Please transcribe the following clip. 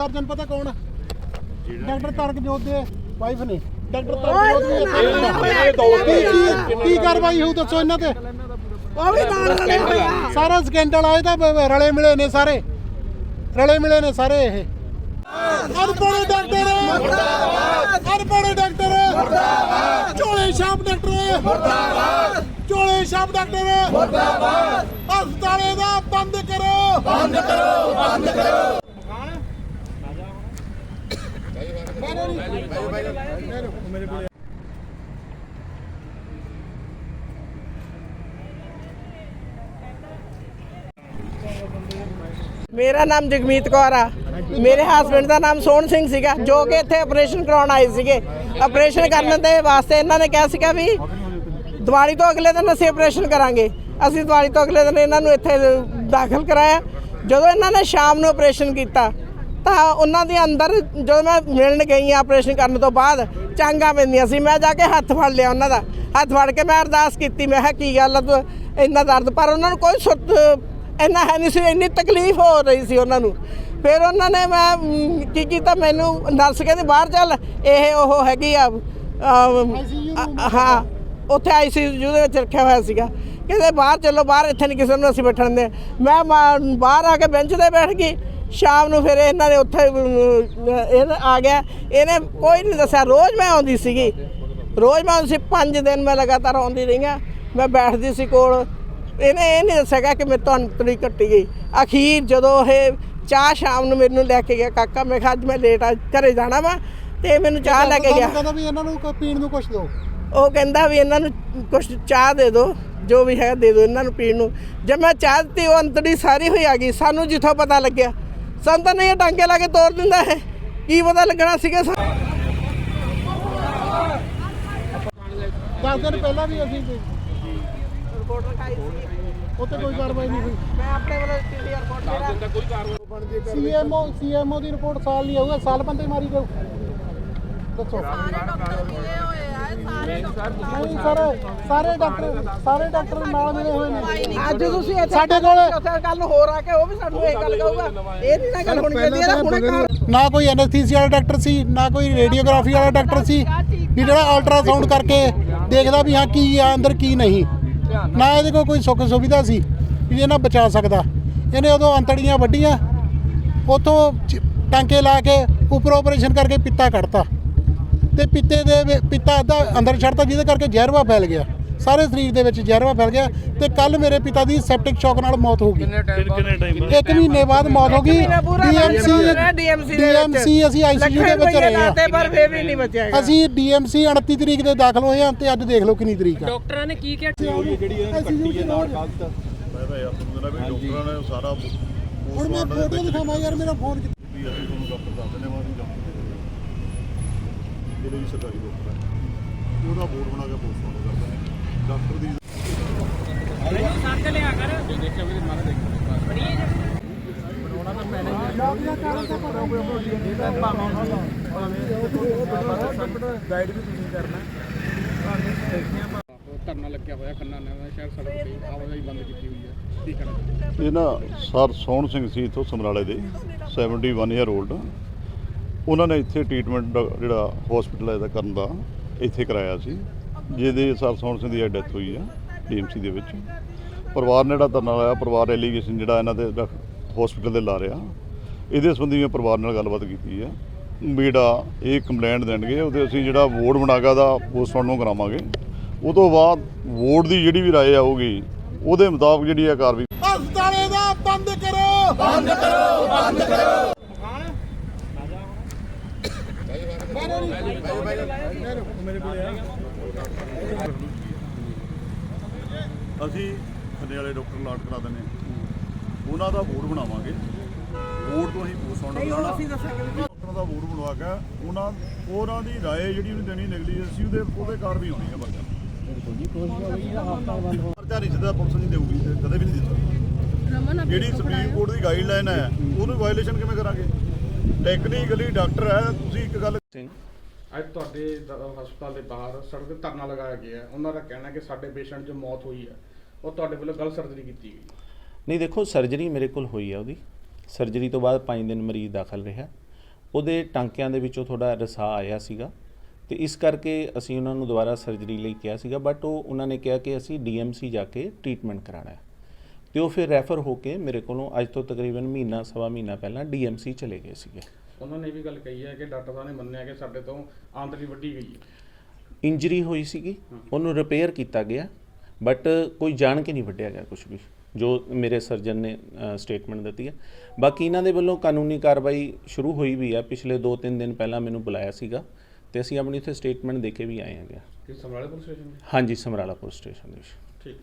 Surgeon ਪਤਾ ਕੌਣ ਆ? ਡਾਕਟਰ ਤਾਰਕ ਜੋਤ ਦੇ ਵਾਈਫ ਨੇ। ਡਾਕਟਰ ਤਾਰਕ ਜੋਤ ਦੀ ਕੀ- ਕੀ ਕਾਰਵਾਈ ਹੋਊ ਦੱਸੋ ਇਹਨਾਂ ਤੇ? ਉਹ ਵੀ ਨਾਲ ਰਲੇ ਹੋਏ ਆ। ਸਾਰਾ ਸਕੈਂਡਲ ਆਏ ਤਾਂ ਬ- ਰਲੇ ਮਿਲੇ ਨੇ ਸਾਰੇ। ਰਲੇ ਮਿਲੇ ਨੇ ਸਾਰੇ ਇਹ। ਅਨਪੜ੍ਹ ਡਾਕਟਰ ਅਨਪੜ੍ਹ ਡਾਕਟਰ। ਝੋਲੇ ਛਾਪ ਡਾਕਟਰ। ਝੋਲੇ ਛਾਪ ਡਾਕਟਰ। ਹਸਪਤਾਲੇ ਦਾ ਬੰਦ ਕਰੋ। ਬੰਦ ਕਰੋ ਬੰਦ ਕਰੋ। ਮੇਰਾ ਨਾਮ ਜਗਮੀਤ ਕੌਰ ਆ। ਮੇਰੇ ਹਸਬੰਡ ਦਾ ਨਾਮ ਸੋਹਣ ਸਿੰਘ ਸੀਗਾ, ਜੋ ਕਿ ਇੱਥੇ ਆਪਰੇਸ਼ਨ ਕਰਾਉਣ ਆਏ ਸੀਗੇ। ਆਪਰੇਸ਼ਨ ਕਰਨ ਦੇ ਵਾਸਤੇ ਇਹਨਾਂ ਨੇ ਕਿਹਾ ਸੀਗਾ ਵੀ ਦੀਵਾਲੀ ਤੋਂ ਅਗਲੇ ਦਿਨ ਅਸੀਂ ਆਪਰੇਸ਼ਨ ਕਰਾਂਗੇ। ਅਸੀਂ ਦੀਵਾਲੀ ਤੋਂ ਅਗਲੇ ਦਿਨ ਇਹਨਾਂ ਨੂੰ ਇੱਥੇ ਦਾਖਲ ਕਰਾਇਆ। ਜਦੋਂ ਇਹਨਾਂ ਨੇ ਸ਼ਾਮ ਨੂੰ ਆਪਰੇਸ਼ਨ ਕੀਤਾ ਤਾਂ ਉਹਨਾਂ ਦੇ ਅੰਦਰ ਜਦੋਂ ਮੈਂ ਮਿਲਣ ਗਈ ਆ ਆਪਰੇਸ਼ਨ ਕਰਨ ਤੋਂ ਬਾਅਦ ਚਾਂਗਾ ਪੈਂਦੀਆਂ ਸੀ। ਮੈਂ ਜਾ ਕੇ ਹੱਥ ਫੜ ਲਿਆ ਉਹਨਾਂ ਦਾ। ਹੱਥ ਫੜ ਕੇ ਮੈਂ ਅਰਦਾਸ ਕੀਤੀ। ਮੈਂ ਕਿਹਾ ਕੀ ਗੱਲ ਆ? ਤੂੰ ਇੰਨਾ ਦਰਦ? ਪਰ ਉਹਨਾਂ ਨੂੰ ਕੋਈ ਸੁੱਤ ਇੰਨਾ ਹੈ ਨਹੀਂ ਸੀ ਇੰਨੀ ਤਕਲੀਫ ਹੋ ਰਹੀ ਸੀ ਉਹਨਾਂ ਨੂੰ। ਫਿਰ ਉਹਨਾਂ ਨੇ ਮੈਂ ਕੀ ਕੀਤਾ? ਮੈਨੂੰ ਨਰਸ ਕਹਿੰਦੇ ਬਾਹਰ ਚੱਲ ਇਹ ਉਹ ਹੈਗੀ ਆ ਹਾਂ ਉੱਥੇ ਆਈਸੀਯੂ ਦੇ ਵਿੱਚ ਰੱਖਿਆ ਹੋਇਆ ਸੀਗਾ। ਕਹਿੰਦੇ ਬਾਹਰ ਚੱਲੋ ਬਾਹਰ ਇੱਥੇ ਨਹੀਂ ਕਿਸੇ ਨੂੰ ਅਸੀਂ ਬੈਠਣ ਦੇ ਮਾ- ਬਾਹਰ ਆ ਕੇ ਬੈਂਚ ਤੇ ਬੈਠ ਗਈ। ਸ਼ਾਮ ਨੂੰ ਫਿਰ ਇਹਨਾਂ ਨੇ ਉੱਥੇ ਇਹ ਆ ਗਿਆ। ਇਹਨੇ ਕੋਈ ਨਹੀਂ ਦੱਸਿਆ। ਰੋਜ਼ ਮੈਂ ਆਉਂਦੀ ਸੀਗੀ। ਰੋਜ਼ ਮੈਂ ਆਉਂਦੀ ਸੀ। 5 ਦਿਨ ਮੈਂ ਲਗਾਤਾਰ ਆਉਂਦੀ ਰਹੀ ਹਾਂ ਮੈਂ ਬੈਠਦੀ ਸੀ ਕੋਲ। ਇਹਨੇ ਇਹ ਨਹੀਂ ਦੱਸਿਆ ਕਿ ਮੇਰੇ ਤੋਂ ਅੰਤਰੀ ਕੱਟੀ ਗਈ। ਅਖੀਰ ਜਦੋਂ ਇਹ ਚਾਹ ਸ਼ਾਮ ਨੂੰ ਮੈਨੂੰ ਲੈ ਕੇ ਗਿਆ ਕਾਕਾ ਮੈਂ ਕਿਹਾ ਅੱਜ ਮੈਂ ਲੇਟ ਆ ਘਰੇ ਜਾਣਾ ਵਾ। ਤੇ ਮੈਨੂੰ ਚਾਹ ਲੈ ਕੇ ਗਿਆ। ਕਹਿੰਦਾ ਵੀ ਇਹਨਾਂ ਨੂੰ ਕੋਈ ਪੀਣ ਨੂੰ ਕੁਝ ਦਿਓ। ਉਹ ਕਹਿੰਦਾ ਵੀ ਇਹਨਾਂ ਨੂੰ ਕੁਝ ਚਾਹ ਦੇ ਦਿਓ। ਜੋ ਵੀ ਹੈ ਦੇ ਦਿਓ ਇਹਨਾਂ ਨੂੰ ਪੀਣ ਨੂੰ। ਜਦ ਮੈਂ ਚਾਹ ਦਿੱਤੀ ਉਹ ਅੰਤੜੀ ਸਾਰੀ ਹੋਈ ਆ ਗਈ। ਸਾਨੂੰ ਜਿੱਥੋਂ ਪਤਾ ਲੱਗਿਆ ਸਾਨੂੰ ਤਾਂ ਨਹੀਂ ਇਹ ਟਾਂਕੇ ਲਾ ਕੇ ਤੋੜ ਦਿੰਦਾ ਹੈ। ਕੀ ਪਤਾ ਲੱਗਣਾ ਸੀਗਾ ਸਾਨੂੰ। 10 ਦਿਨ ਪਹਿਲਾਂ ਵੀ ਅਸੀਂ ਰਿਪੋਰਟ ਲਿਖਾਈ ਸੀ। ਉੱਥੇ ਕੋਈ ਕਾਰਵਾਈ ਨਹੀਂ ਹੋਈ। ਮੈਂ ਆਪਣੇ ਵੱਲੋਂ ਦਿੱਤੀ ਰਿਪੋਰਟ ਮੇਰਾ ਸੀਐਮਓ ਸੀਐਮਓ ਦੀ ਰਿਪੋਰਟ ਸਾਲ ਨਹੀਂ ਆਊਗਾ ਸਾਲ ਬੰਦੇ ਮਾਰੀ ਜਾਓ ਦੱਸੋ। ਨਹੀਂ ਸਾਰੇ ਸਾਰੇ ਡਾਕਟਰ ਸਾਰੇ ਡਾਕਟਰ ਨਾਲ ਮਿਲੇ ਹੋਏ ਨੇ। ਅੱਜ ਤੁਸੀਂ ਇੱਥੇ ਸਾਡੇ ਕੋਲ- ਉੱਥੇ ਗੱਲ ਹੋਰ ਆ ਕੇ ਉਹ ਵੀ ਸਾਨੂੰ ਇਹ ਗੱਲ ਕਹੂਗਾ। ਇਹ ਨਹੀਂ ਨਾ ਗੱਲ ਹੋਣੀ ਚਾਹੀਦੀ ਇਹਦਾ ਹੁਣੇ ਕਰ ਨਾ ਕੋਈ ਐਨਐਸਥੀਸੀ ਵਾਲਾ ਡਾਕਟਰ ਸੀ ਨਾ ਕੋਈ ਰੇਡੀਓਗ੍ਰਾਫੀ ਵਾਲਾ ਡਾਕਟਰ ਸੀ ਵੀ ਜਿਹੜਾ ਅਲਟਰਾਸਾਊਂਡ ਕਰਕੇ ਦੇਖਦਾ ਵੀ ਹਾਂ ਕੀ ਆ ਅੰਦਰ ਕੀ ਨਹੀਂ। ਨਾ ਇਹਦੇ ਕੋਲ ਕੋਈ ਸੁੱਖ ਸੁਵਿਧਾ ਸੀ ਵੀ ਇਹਨਾਂ ਬਚਾ ਸਕਦਾ। ਇਹਨੇ ਉਦੋਂ ਅੰਤੜੀਆਂ ਵੱਡੀਆਂ ਉਥੋਂ ਟਾਂਕੇ ਲਾ ਕੇ ਉੱਪਰ ਆਪਰੇਸ਼ਨ ਕਰਕੇ ਪਿੱਤਾ ਕੱਢਤਾ। ਤੇ ਪਿੱਤੇ ਦੇ ਪਿੱਤਾ ਅੱਧਾ ਅੰਦਰ ਛੱਡਤਾ ਜਿਹਦੇ ਕਰਕੇ ਜ਼ਹਿਰਵਾ ਫੈਲ ਗਿਆ। ਸਾਰੇ ਸਰੀਰ ਦੇ ਵਿੱਚ ਜ਼ਹਿਰਵਾ ਫੈਲ ਗਿਆ ਤੇ ਕੱਲ ਮੇਰੇ ਪਿਤਾ ਦੀ ਸੈਪਟਿਕ ਸ਼ੌਕ ਨਾਲ ਮੌਤ ਹੋ ਗਈ। ਇੱਕ ਮਹੀਨੇ ਬਾਅਦ ਮੌਤ ਹੋ ਗਈ। ਡੀਐਮਸੀ ਡੀਐਮਸੀ ਅਸੀਂ ਆਈਸੀਯੂ ਦੇ ਵਿੱਚ ਰਹੇ ਹਾਂ। ਪਰ ਫੇਰ ਵੀ ਨਹੀਂ ਬਚਿਆ। ਅਸੀਂ ਡੀਐਮਸੀ 29 ਤਰੀਕ ਦੇ ਦਾਖਲ ਹੋਏ ਹਾਂ ਤੇ ਅੱਜ ਦੇਖ ਲਓ ਕਿੰਨੀ ਤਰੀਕ ਆ। ਡਾਕਟਰਾਂ ਨੇ ਕੀ ਕਿਹਾ? ਮੈਂ ਤਾਂ ਯਾਰ ਤੁਹਾਨੂੰ ਕਹਿੰਦਾ ਵੀ ਡਾਕਟਰਾਂ ਨੇ ਸਾਰਾ ਹੁਣ ਮੈਂ ਫੋਟੋ ਦਿਖਾਵਾਂ ਯਾਰ ਮੇਰਾ ਫੋਨ ਕਿੱਥੇ ਅਸੀਂ ਤੁਹਾਨੂੰ ਡਾਕਟਰ ਦੱਸ ਦਿੰਦੇ ਹਾਂ ਜਿਹੜੇ ਵੀ ਸਰਕਾਰੀ ਡਾਕਟਰ ਹੈ ਉਹਦਾ ਬੋਰਡ ਬਣਾ ਕੇ ਪੋਸਟਮਾਰਟਮ ਕਰਦੇ ਨੇ। ਡਾਕਟਰ ਦੀ ਸੱਚ ਲਿਆ ਕਰ ਦੇਖਿਆ ਵੀ ਮਾਰਾ ਦੇਖ ਧਰਨਾ ਲੱਗਿਆ ਹੋਇਆ ਖੰਨਾ ਨਵਾਂ ਸ਼ਹਿਰ ਸੜਕ ਤੇ ਆਵਾਜਾਈ ਬੰਦ ਕੀਤੀ ਹੋਈ ਹੈ ਇਹ ਨਾ ਸਰ ਸੋਹਣ ਸਿੰਘ ਸੀ ਇੱਥੋਂ ਸਮਰਾਲੇ ਦੇ 71 ਈਅਰ 올ਡ ਉਹਨਾਂ ਨੇ ਇੱਥੇ ਟ੍ਰੀਟਮੈਂਟ ਜਿਹੜਾ ਹਸਪੀਟਲ ਇਹਦਾ ਕਰਨ ਦਾ ਇੱਥੇ ਕਰਾਇਆ ਸੀ ਜਿਹਦੇ ਸਰ ਸੋਹਣ ਸਿੰਘ ਦੀ ਡੈਥ ਹੋਈ ਆ ਡੀਐਮਸੀ ਦੇ ਵਿੱਚ। ਪਰਿਵਾਰ ਨੇ ਜਿਹੜਾ ਧਰਨਾ ਲਾਇਆ ਪਰਿਵਾਰ ਐਲੀਗੇਸ਼ਨ ਜਿਹੜਾ ਇਹਨਾਂ ਦੇ ਹਸਪੀਟਲ ਦੇ ਲਾ ਰਿਹਾ। ਇਹਦੇ ਸੰਬੰਧੀ ਮੈਂ ਪਰਿਵਾਰ ਨਾਲ ਗੱਲਬਾਤ ਕੀਤੀ ਹੈ। ਬੀੜਾ ਇਹ ਕੰਪਲੇਂਟ ਦੇਣਗੇ ਉਹਦੇ ਅਸੀਂ ਜਿਹੜਾ ਵੋਟ ਬਣਾਗਾ ਦਾ ਪੋਸਟਮਾਰਟਮ ਕਰਾਵਾਂਗੇ। ਉਹ ਤੋਂ ਬਾਅਦ ਵੋਟ ਦੀ ਜਿਹੜੀ ਵੀ ਰਾਏ ਆਊਗੀ ਉਹਦੇ ਮੁਤਾਬਕ ਜਿਹੜੀ ਹੈ ਕਾਰਵਾਈ ਹਸਪਤਾਲੇ ਦਾ ਬੰਦ ਕਰੋ! ਬੰਦ ਕਰੋ ਬੰਦ ਕਰੋ! ਅਸੀਂ ਖੰਨੇ ਵਾਲੇ ਡਾਕਟਰ ਲਾਟ ਕਰਾ ਹਾਂ। ਉਹਨਾਂ ਦਾ ਬੋਰਡ ਬਣਾਵਾਂਗੇ। ਬੋਰਡ ਤੋਂ ਅਸੀਂ ਪੋਸਟਮਾਰਟਮ ਕਰਾਉਣਾ। ਡਾਕਟਰਾਂ ਦਾ ਬੋਰਡ ਬਣਵਾ ਕੇ ਉਹਨਾਂ ਉਹਨਾਂ ਦੀ ਰਾਏ ਜਿਹੜੀ ਉਹਨੂੰ ਦੇਣੀ ਨਿਕਲੀ ਅਸੀਂ ਉਹਦੇ ਉਹਦੇ ਕਾਰਵਾਈ ਹੋਣੀ ਹੈ ਵਰਗਾ ਪਰਚਾ ਨਹੀਂ ਸਿੱਧਾ ਪੁਲਿਸ ਨਹੀਂ ਦੇਊਗੀ ਤੇ ਕਦੇ ਵੀ ਨਹੀਂ ਦਿੱਤਾ। ਜਿਹੜੀ ਸੁਪਰੀਮ ਕੋਰਟ ਦੀ ਗਾਈਡਲਾਈਨ ਹੈ ਉਹਨੂੰ ਵਾਇਲੇਸ਼ਨ ਕਿਵੇਂ ਕਰਾਂਗੇ? ਟੈਕਨੀਕਲੀ ਡਾਕਟਰ ਹੈ ਤੁਸੀਂ ਇੱਕ ਗੱਲ ਅੱਜ ਤੁਹਾਡੇ ਦ- ਹਸਪਤਾਲ ਦੇ ਬਾਹਰ ਸੜਕ ਤੇ ਧਰਨਾ ਲਗਾਇਆ ਗਿਆ ਹੈ। ਉਹਨਾਂ ਦਾ ਕਹਿਣਾ ਹੈ ਕਿ ਸਾਡੇ ਪੇਸ਼ੈਂਟ ਜੋ ਮੌਤ ਹੋਈ ਹੈ ਉਹ ਤੁਹਾਡੇ ਵੱਲੋਂ ਗਲਤ ਸਰਜਰੀ ਕੀਤੀ ਗਈ ਨਹੀਂ, ਦੇਖੋ, ਸਰਜਰੀ ਮੇਰੇ ਕੋਲ ਹੋਈ ਆ ਉਹਦੀ। ਸਰਜਰੀ ਤੋਂ ਬਾਅਦ 5 ਦਿਨ ਮਰੀਜ਼ ਦਾਖਲ ਰਿਹਾ। ਉਹਦੇ ਟਾਂਕਿਆਂ ਦੇ ਵਿੱਚੋਂ ਥੋੜਾ ਰਸਾ ਆਇਆ ਸੀਗਾ ਤੇ ਇਸ ਕਰਕੇ ਅਸੀਂ ਉਹਨਾਂ ਨੂੰ ਦੁਬਾਰਾ ਸਰਜਰੀ ਲਈ ਕਿਹਾ ਸੀਗਾ, ਬਟ ਉਹ, ਉਹਨਾਂ ਨੇ ਕਿਹਾ ਕਿ ਅਸੀਂ ਡੀਐਮਸੀ ਜਾ ਕੇ ਟ੍ਰੀਟਮੈਂਟ ਕਰਾਉਣਾ ਹੈ। ਤੇ ਉਹ ਫਿਰ ਰੈਫਰ ਹੋ ਕੇ ਮੇਰੇ ਕੋਲੋਂ ਅੱਜ ਤੋਂ ਤਕਰੀਬਨ ਮਹੀਨਾ, ਸਵਾ ਮਹੀਨਾ ਪਹਿਲਾਂ ਡੀਐਮਸੀ ਚਲੇ ਗਏ ਸੀਗੇ। ਉਹਨਾਂ ਨੇ ਇਹ ਵੀ ਗੱਲ ਕਹੀ ਹੈ ਕਿ ਡਾਕਟਰ ਸਾਹਿਬ ਨੇ ਮੰਨਿਆ ਕਿ ਸਾਡੇ ਤੋਂ ਆਂਤੜੀ ਵੱਢੀ ਗਈ ਹੈ। ਇੰਜਰੀ ਹੋਈ ਸੀਗੀ ਉਹਨੂੰ ਰਿਪੇਅਰ ਕੀਤਾ ਗਿਆ ਬਟ ਕੋਈ ਜਾਣ ਕੇ ਨਹੀਂ ਵੱਢਿਆ ਗਿਆ ਕੁਝ ਵੀ ਜੋ ਮੇਰੇ ਸਰਜਨ ਨੇ ਸਟੇਟਮੈਂਟ ਦਿੱਤੀ ਹੈ। ਬਾਕੀ ਇਹਨਾਂ ਦੇ ਵੱਲੋਂ ਕਾਨੂੰਨੀ ਕਾਰਵਾਈ ਸ਼ੁਰੂ ਹੋਈ ਵੀ ਹੈ। ਪਿਛਲੇ 2-3 ਦਿਨ ਪਹਿਲਾਂ ਮੈਨੂੰ ਬੁਲਾਇਆ ਸੀਗਾ ਤੇ ਅਸੀਂ ਆਪਣੀ ਇੱਥੇ ਸਟੇਟਮੈਂਟ ਦੇ ਕੇ ਵੀ ਆਏ ਹਾਂ ਕਿ ਸਮਰਾਲੇ ਪੁਲਿਸ ਸਟੇਸ਼ਨ ਹਾਂਜੀ ਸਮਰਾਲਾ ਪੁਲਿਸ ਸਟੇਸ਼ਨ ਦੇ ਵਿੱਚ। ਠੀਕ